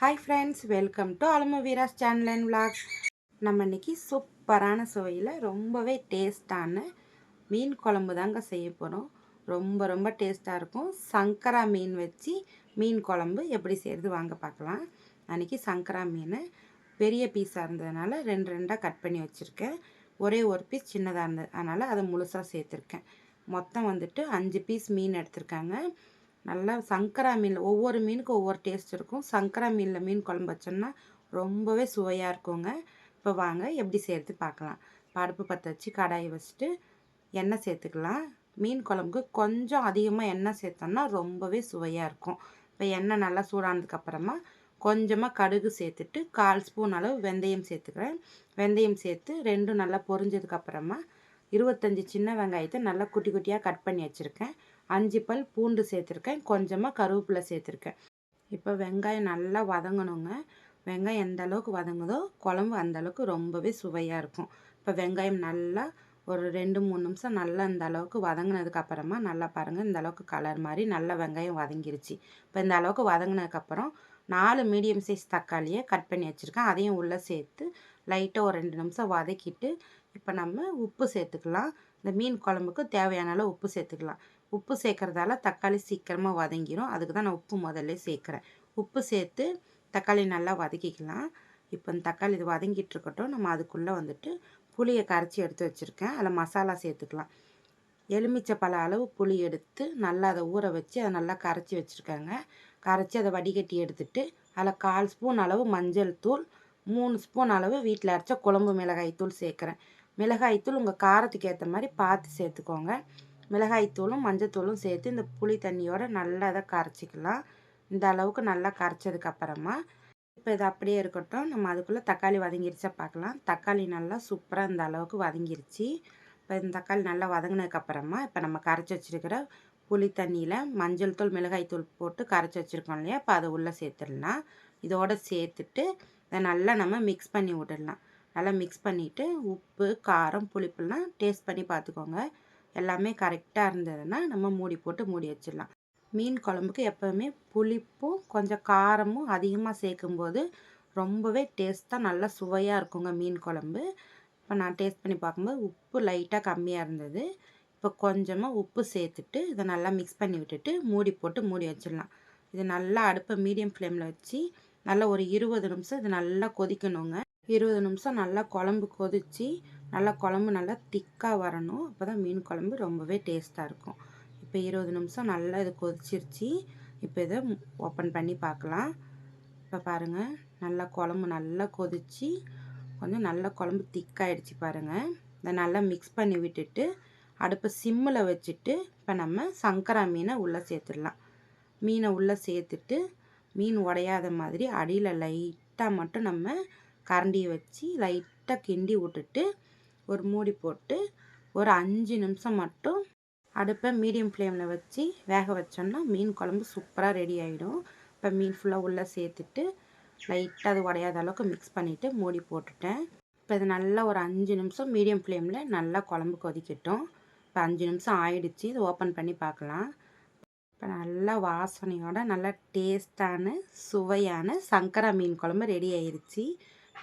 Hi friends welcome to Alamu Veeras channel and vlogs நம்ம இன்றைக்கி சூப்பரான சுவையில் ரொம்பவே டேஸ்டான மீன் குழம்பு தாங்க செய்ய போகிறோம் ரொம்ப ரொம்ப டேஸ்ட்டாக இருக்கும். சங்கரா மீன் வச்சு மீன் குழம்பு எப்படி செய்கிறது வாங்க பார்க்கலாம். அன்றைக்கி சங்கரா மீன் பெரிய பீஸாக இருந்ததுனால ரெண்டு ரெண்டாக கட் பண்ணி வச்சுருக்கேன். ஒரே ஒரு பீஸ் சின்னதாக இருந்தது. அதனால் அதை முழுசாக சேர்த்துருக்கேன். மொத்தம் வந்துட்டு அஞ்சு பீஸ் மீன் எடுத்திருக்காங்க. நல்லா சங்கரா மீன் ஒவ்வொரு மீனுக்கும் ஒவ்வொரு டேஸ்ட் இருக்கும். சங்கரா மீனில் மீன் குழம்பு வச்சோம்னா ரொம்பவே சுவையாக இருக்குங்க. இப்போ வாங்க எப்படி சேர்த்து பார்க்கலாம் பருப்பு பற்ற வச்சு கடாயை வச்சுட்டு எண்ணெய் சேர்த்துக்கலாம். மீன் குழம்புக்கு கொஞ்சம் அதிகமாக எண்ணெய் சேர்த்தோம்னா ரொம்பவே சுவையாக இருக்கும். இப்போ எண்ணெய் நல்லா சூடானதுக்கப்புறமா கொஞ்சமாக கடுகு சேர்த்துட்டு கால் ஸ்பூன் அளவு வெந்தயம் சேர்த்துக்கிறேன். வெந்தயம் சேர்த்து ரெண்டும் நல்லா பொரிஞ்சதுக்கப்புறமா இருபத்தஞ்சி சின்ன வெங்காயத்தை நல்லா குட்டி குட்டியாக கட் பண்ணி வச்சுருக்கேன். அஞ்சு பல் பூண்டு சேர்த்துருக்கேன். கொஞ்சமாக கருவேப்பிலை சேர்த்துருக்கேன். இப்போ வெங்காயம் நல்லா வதங்கணுங்க. வெங்காயம் எந்த அளவுக்கு வதங்குதோ குழம்பு அந்த அளவுக்கு ரொம்பவே சுவையாக இருக்கும். இப்போ வெங்காயம் நல்லா ஒரு ரெண்டு மூணு நிமிஷம் நல்லா இந்த அளவுக்கு வதங்கினதுக்கப்புறமா நல்லா பாருங்கள் இந்த அளவுக்கு கலர் மாதிரி நல்லா வெங்காயம் வதங்கிருச்சு. இப்போ இந்த அளவுக்கு வதங்கினதுக்கப்புறம் நாலு மீடியம் சைஸ் தக்காளியை கட் பண்ணி வச்சுருக்கேன். அதையும் உள்ளே சேர்த்து லைட்டாக ஒரு ரெண்டு நிமிஷம் வதக்கிட்டு இப்போ நம்ம உப்பு சேர்த்துக்கலாம். இந்த மீன் குழம்புக்கு தேவையான அளவு உப்பு சேர்த்துக்கலாம். உப்பு சேர்க்குறதால தக்காளி சீக்கிரமாக வதங்கிடும் அதுக்கு தான் நான் உப்பு முதல்ல சேர்க்குறேன். உப்பு சேர்த்து தக்காளி நல்லா வதக்கிக்கலாம். இப்போ இந்த தக்காளி இது வதங்கிட்டு இருக்கட்டும். நம்ம அதுக்குள்ளே வந்துட்டு புளியை கரைச்சி எடுத்து வச்சுருக்கேன். அதில் மசாலா சேர்த்துக்கலாம். எலுமிச்சை பல அளவு புளி எடுத்து நல்லா அதை ஊற வச்சு அதை நல்லா கரைச்சி வச்சுருக்காங்க. கரைச்சி அதை வடிகட்டி எடுத்துட்டு அதில் கால் ஸ்பூன் அளவு மஞ்சள் தூள் மூணு ஸ்பூன் அளவு வீட்டில் அரைச்ச குழம்பு மிளகாய் தூள் சேர்க்குறேன். மிளகாய்த்தூள் உங்கள் காரத்துக்கு ஏற்ற மாதிரி பார்த்து சேர்த்துக்கோங்க. மிளகாய்த்தூளும் மஞ்சத்தூளும் சேர்த்து இந்த புளி தண்ணியோட நல்லா இதை கரைச்சிக்கலாம். இந்த அளவுக்கு நல்லா கரைச்சதுக்கப்புறமா இப்போ இது அப்படியே இருக்கட்டும். நம்ம அதுக்குள்ளே தக்காளி வதங்கிருச்சா பார்க்கலாம். தக்காளி நல்லா சூப்பராக இந்த அளவுக்கு வதங்கிருச்சு. இப்போ இந்த தக்காளி நல்லா வதங்கினதுக்கப்புறமா இப்போ நம்ம கரைச்சி வச்சுருக்கிற புளி தண்ணியில் மஞ்சள் தூள் மிளகாய் தூள் போட்டு கரைச்சி வச்சுருக்கோம் இல்லையா? இப்போ அதை உள்ளே சேர்த்துடலாம். இதோடு சேர்த்துட்டு இதை நல்லா நம்ம மிக்ஸ் பண்ணி விட்டுடலாம். நல்லா மிக்ஸ் பண்ணிவிட்டு உப்பு காரம் புளிப்புலாம் டேஸ்ட் பண்ணி பார்த்துக்கோங்க. எல்லாமே கரெக்டாக இருந்ததுன்னா நம்ம மூடி போட்டு மூடி வச்சிடலாம். மீன் குழம்புக்கு எப்போவுமே புளிப்பும் கொஞ்சம் காரமும் அதிகமாக சேர்க்கும்போது ரொம்பவே டேஸ்ட்டாக நல்லா சுவையாக இருக்குங்க மீன் குழம்பு. இப்போ நான் டேஸ்ட் பண்ணி பார்க்கும்போது உப்பு லைட்டாக கம்மியாக இருந்தது. இப்போ கொஞ்சமாக உப்பு சேர்த்துட்டு இதை நல்லா மிக்ஸ் பண்ணி விட்டுட்டு மூடி போட்டு மூடி வச்சிடலாம். இது நல்லா அடுப்பை மீடியம் ஃப்ளேமில் வச்சு நல்லா ஒரு இருபது நிமிஷம் இது நல்லா கொதிக்கணுங்க. இருபது நிமிஷம் நல்லா குழம்பு கொதித்து நல்லா குழம்பு நல்லா திக்காக வரணும். அப்போ தான் மீன் குழம்பு ரொம்பவே டேஸ்ட்டாக இருக்கும். இப்போ இருபது நிமிஷம் நல்லா இது கொதிச்சிருச்சு. இப்போ இதை ஓப்பன் பண்ணி பார்க்கலாம். இப்போ பாருங்கள் நல்லா குழம்பு நல்லா கொதித்து கொஞ்சம் நல்லா குழம்பு திக்காயிடுச்சு பாருங்கள் இதை நல்லா மிக்ஸ் பண்ணி விட்டுட்டு அடுப்பை சிம்மில் வச்சுட்டு இப்போ நம்ம சங்கரா மீனை உள்ளே சேர்த்துடலாம். மீனை உள்ளே சேர்த்துட்டு மீன் உடையாத மாதிரி அடியில் லைட்டாக மட்டும் நம்ம கரண்டியை வச்சு லைட்டாக கிண்டி விட்டுட்டு ஒரு மூடி போட்டு ஒரு அஞ்சு நிமிஷம் மட்டும் அடுப்பை மீடியம் ஃப்ளேமில் வச்சு வேக வச்சோன்னா மீன் குழம்பு சூப்பராக ரெடி ஆகிடும் இப்போ மீன் ஃபுல்லாக உள்ளே சேர்த்துட்டு லைட்டாக அது உடையாத அளவுக்கு மிக்ஸ் பண்ணிவிட்டு மூடி போட்டுட்டேன். இப்போ இது நல்லா ஒரு அஞ்சு நிமிஷம் மீடியம் ஃப்ளேமில் நல்லா குழம்பு கொதிக்கட்டும். இப்போ அஞ்சு நிமிஷம் ஆயிடுச்சு இது ஓப்பன் பண்ணி பார்க்கலாம். இப்போ நல்லா வாசனையோட நல்லா டேஸ்டான சுவையான சங்கரா மீன் குழம்பு ரெடி ஆயிடுச்சு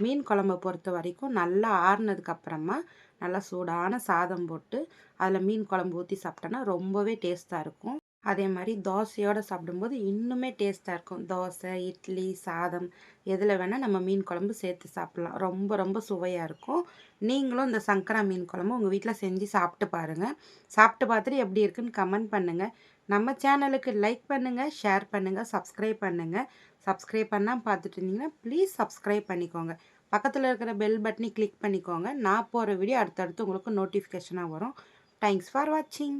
மீன் குழம்பை பொறுத்த வரைக்கும் நல்லா ஆறுனதுக்கப்புறமா நல்லா சூடான சாதம் போட்டு அதில் மீன் குழம்பு ஊற்றி சாப்பிட்டோன்னா ரொம்பவே டேஸ்ட்டாக இருக்கும். அதே மாதிரி தோசையோடு சாப்பிடும்போது இன்னுமே டேஸ்ட்டாக இருக்கும். தோசை இட்லி சாதம் எதில் வேணால் நம்ம மீன் குழம்பு சேர்த்து சாப்பிட்லாம். ரொம்ப ரொம்ப சுவையாக இருக்கும். நீங்களும் இந்த சங்கரா மீன் குழம்பு உங்கள் வீட்டில் செஞ்சு சாப்பிட்டு பாருங்கள் சாப்பிட்டு பார்த்துட்டு எப்படி இருக்குன்னு கமெண்ட் பண்ணுங்கள் நம்ம சேனலுக்கு லைக் பண்ணுங்கள் ஷேர் பண்ணுங்கள் சப்ஸ்கிரைப் பண்ணுங்கள் சப்ஸ்கிரைப் பண்ணால் பார்த்துட்டு இருந்தீங்கன்னா ப்ளீஸ் சப்ஸ்கிரைப் பண்ணிக்கோங்க. பக்கத்தில் இருக்கிற பெல் பட்டனை கிளிக் பண்ணிக்கோங்க. நான் போகிற வீடியோ அடுத்தடுத்து உங்களுக்கு நோட்டிஃபிகேஷனாக வரும். தேங்க்ஸ் ஃபார் வாட்சிங்